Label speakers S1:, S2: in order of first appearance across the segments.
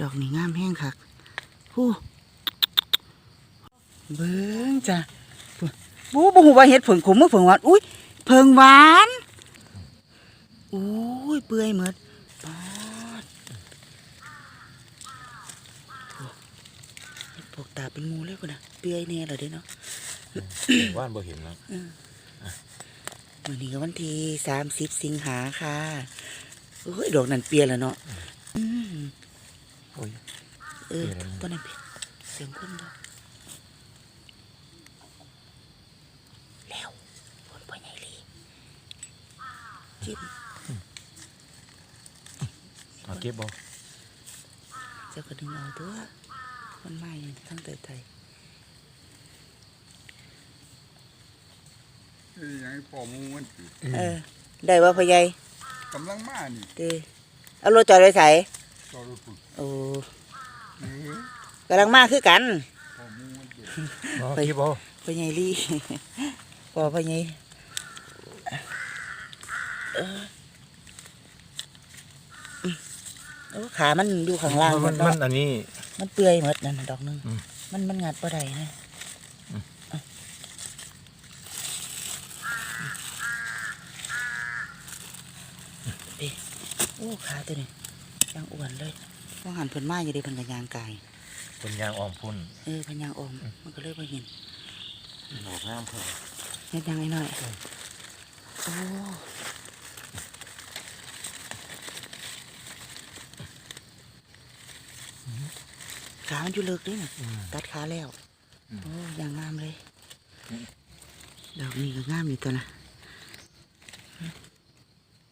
S1: ดอกนี่งามแห้งคักฮู้เบิ่งจ้ะบูบ่ฮู้ว่าเฮ็ดผึ่งขมมือผึ่งหวานอุ้ยเพิงหวานอุ้ยเปื่อยหมดปาดโอ้เฮ็ดพวกตาเป็นงูเลยพุ่นน่ะเปื่อยแน่แล้วเด้เนาะ
S2: ว่านบ่เห็นแล้ว
S1: วันนี้ก็วันที่สามสิบสิงหาค่ะโอ้ยดอกนั่นเปียแล้วเนาะอืม
S2: โอ้ย
S1: เออ
S2: เปียแล้วนะ
S1: ต้นนั้นเปียเสียงคนบ่แล้วฝนพ่อใหญ่ลีจิ้ม
S2: เอาเก็บบ่
S1: เจ้าก็ดึงเอาตัวมันไม่ทั้งไตไต
S3: เอ้ยยังให้พ่อหมูมันสิ
S1: เออ ได้ว่าพ่อใหญ่
S3: กำลังมานี่
S1: เด้เอารถจอดไว้ใส่
S3: ต่อรถพุ่น
S1: โอ้
S3: เอ้ย
S1: กำลังมาคือกัน
S3: พ่อหมูมันสิ
S2: เอา
S1: ไป
S2: เก็บบ่
S1: พ่อใหญ่ลีพอพ่อใหญ่เอออืมโอ้ขามันอยู่ข้างล่างหม
S2: มั
S1: ด
S2: น
S1: เนาะ
S2: มันอันนี้
S1: มันเปื่อยหมดนั่นน่ะดอกหนึง
S2: อืม
S1: มันมันงัดบ่ได้นะ
S2: อืม
S1: อะเด้โอ้ขาตัวนี้ยังอ้วนเลย ว่าหันเพิ่นมาอยู่เดีเพิ่นก็ยางกาย
S2: เป็นยางออมพุ่น
S1: เออเพิ่นยางอมมันก็เลยบ่เห็น
S2: ดอกงามเพิ่น
S1: เฮ็ดยังไงหน่อยโอ้ขามันอยู่เลิกด้วยน่ะ
S2: อืม
S1: ตัดขาแล้ว
S2: อืม
S1: โอ้ยางงามเลย
S2: อืม
S1: ดอกนี้ก็งามอยู่ตัวนะ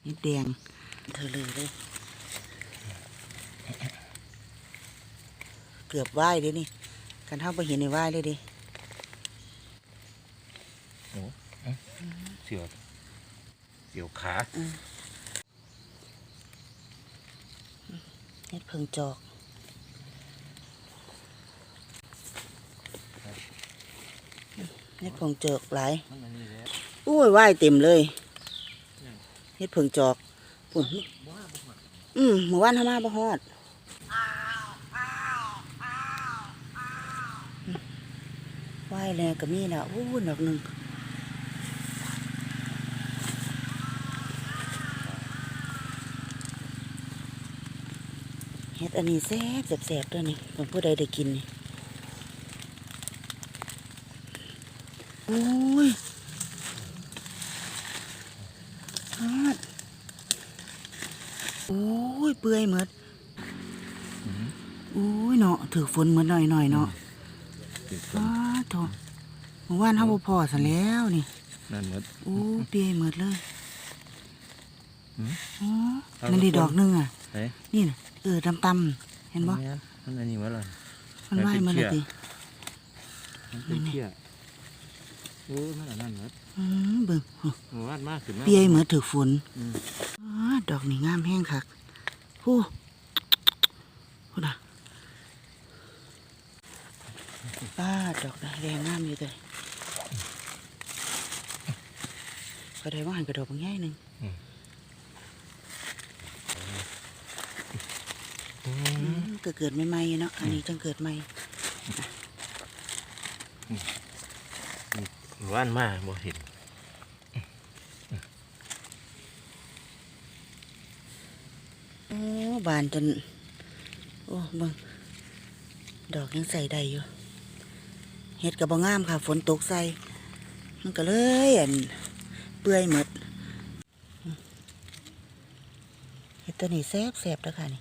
S1: นี่แดงเธอเลยเลย กือบไหว้เลยนี่กันเท่าไปเห็นในไหว้เลยดิ
S2: เสียวเสียวขา
S1: เฮ็ดเพิงจอกเฮ็ดเพิงจอกหลาย
S2: มันอันนี้แหละ
S1: อุ้ยว่ายเต็มเลยเฮ็ดเพิงจอกปุ่นอืมหมู่บ้านทามาบ่ฮอดอืม ว่ายแลก็มีน่ะอู้ดอกหนึงเฮ็ดอันนี้แซ่บแซ่บๆตัวนี้ผมผู้ใดได้กินนี่โอ้ยฮอดโอ้ย เปื่อยหมดโอ้ยเนาะถือฝนเหมือนหน่อยหน่อยๆเนาะ
S2: ติดฝน
S1: อ้าโถเมื่อวานเฮาบ่พอซะแล้วนี่
S2: นั่นหมด
S1: โอ้เปียหมดเลย
S2: หืม
S1: อ๋อ
S2: เอา
S1: นั่นดีดอกหนึงอะ
S2: เฮ้ย
S1: นี่น่ะเออตำๆเห็นบ่
S2: แม่มันอันนี้หมดเลย
S1: มันว่ายมาเลย
S2: น
S1: ติ
S2: มันเป็นเพี้ยโอ้มันอันนั้นหมด
S1: อืมเบิ่ง
S2: หมู่บ้านมากขึ้นมาก
S1: เปียเหมดถือฝน
S2: อืม
S1: อ๋อดอกนี่งามแห้งคักฮู้ฮู้น่ะ ป้าดอกแดงงามอยู่เลยก็ได้ว่าหันกระโดอกบางแง่หนึ่งก็เกิดใหม่ๆเนาะอันนี้จังเกิดใหม่
S2: หมู่บ้านมากบ่เห็น
S1: โอ้บานจน โอ้บิ่งดอกยังใส่ได้อยู่ เห็ดกับบงามค่ะ ฝนตกใส่มันก็เลยอันเปื่อยหมดเห็ดตัวนี้แซ่บแซ่บแล้วค่ะนี่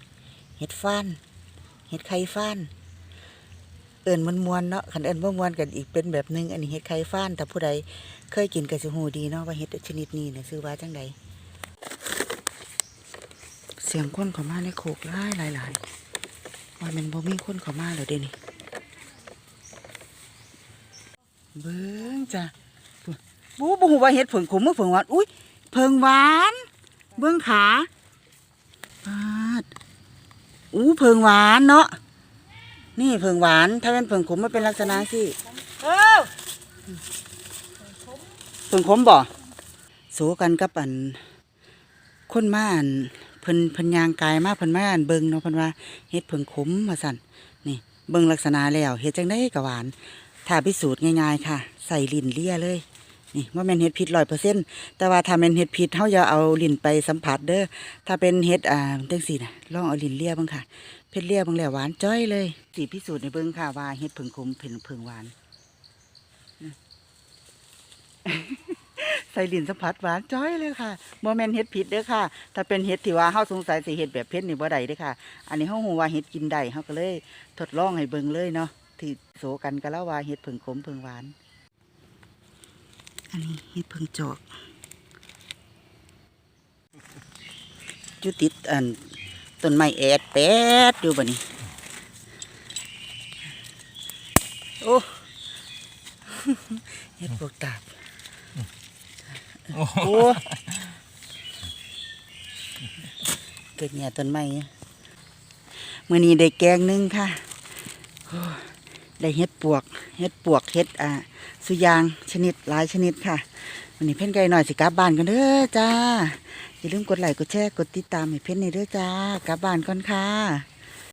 S1: เห็ดฟ้านเห็ดไข่ฟ้านเอิญมันมวนเนาะขันเอิญบ่มวนกันอีกเป็นแบบหนึงอันนี้เห็ดไข่ฟ้าน แต่ผู้ใดเคยกินก็สิฮู้ดีเนาะว่าเห็ดชนิดนี้เนี่ยซื้อว่าจังใดเสียงคนเข้ามาในโคกหลายหลายหลายว่ามันบ่มีคนเข้ามาแล้วเด้นี่ เบิ่งจ้ะบูบ่ฮู้ว่าเห็ดผึ่งขมมือผึ่งหวานอุ้ยเพิงหวาน เบิ่งขาปาดอู้เพิงหวานเนาะนี่เผิงหวาน ถ้าเป็นเผิงขมมันเป็นลักษณะสิเผิงขมบ่สู้กันกับอัน คนมาอันเพิ่นเพิ่นย่างกายมาเพิ่นมาอ่านเบิ่งเนาะเพิ่นว่าเฮ็ดเพิ่งขมว่าซั่นนี่เบิ่งลักษณะแล้วเฮ็ดจังได๋ก็หวาน ถ้าพิสูจน์ง่ายๆค่ะ ใส่ลินเลี่ยเลย นี่ว่าแม่นเฮ็ดผิด100%แต่ว่าถ้าแม่นเฮ็ดผิดเฮาอย่าเอาลินไปสัมผัสเด้อ ถ้าเป็นเฮ็ดอ่าจังซี่นะลองเอาลินเลี่ยบิ่งค่ะเผ็ดเลี่ยบิ่งแหลวหวานจ้อยเลยสิพิสูจน์ให้เบิ่งค่ะว่าเฮ็ดเพิ่งขมเพิ่งเพิ่งหวานใส่ลินสัมผัสหวานจ้อยเลยค่ะบ่แม่นเฮ็ดผิดเด้อค่ะ ถ้าเป็นเฮ็ดที่ว่าเฮาสงสัยสิเฮ็ดแบบเผ็ดนี่บ่ได้เด้อค่ะ อันนี้เฮาฮู้ว่าเฮ็ดกินได้เฮาก็เลยทดลองให้เบิ่งเลยเนาะ ที่โสกันก็แล้วว่าเฮ็ดเพิ่งขมเพิ่งหวาน อันนี้เฮ็ดเพิ่งจอกอยู่ติดอันต้นไม้แอดแปดอยู่บัดนี้โอ้เฮ็ดพวกตาบโอ้เกิดเนี่ยต้นไม้มื่อนี้ได้แกงหนึงค่ะ ได้เฮ็ดปวกเฮ็ดปวกเฮ็ดอ่าสุยางชนิดหลายชนิดค่ะวันนี้เพ่นไก่หน่อยสิกลับบ้านกันเด้อจ้าอย่าลืมกดไลค์กดแชร์กดติดตามให้เพ่นในเด้อจ้ากลับบ้านก่อนค่ะ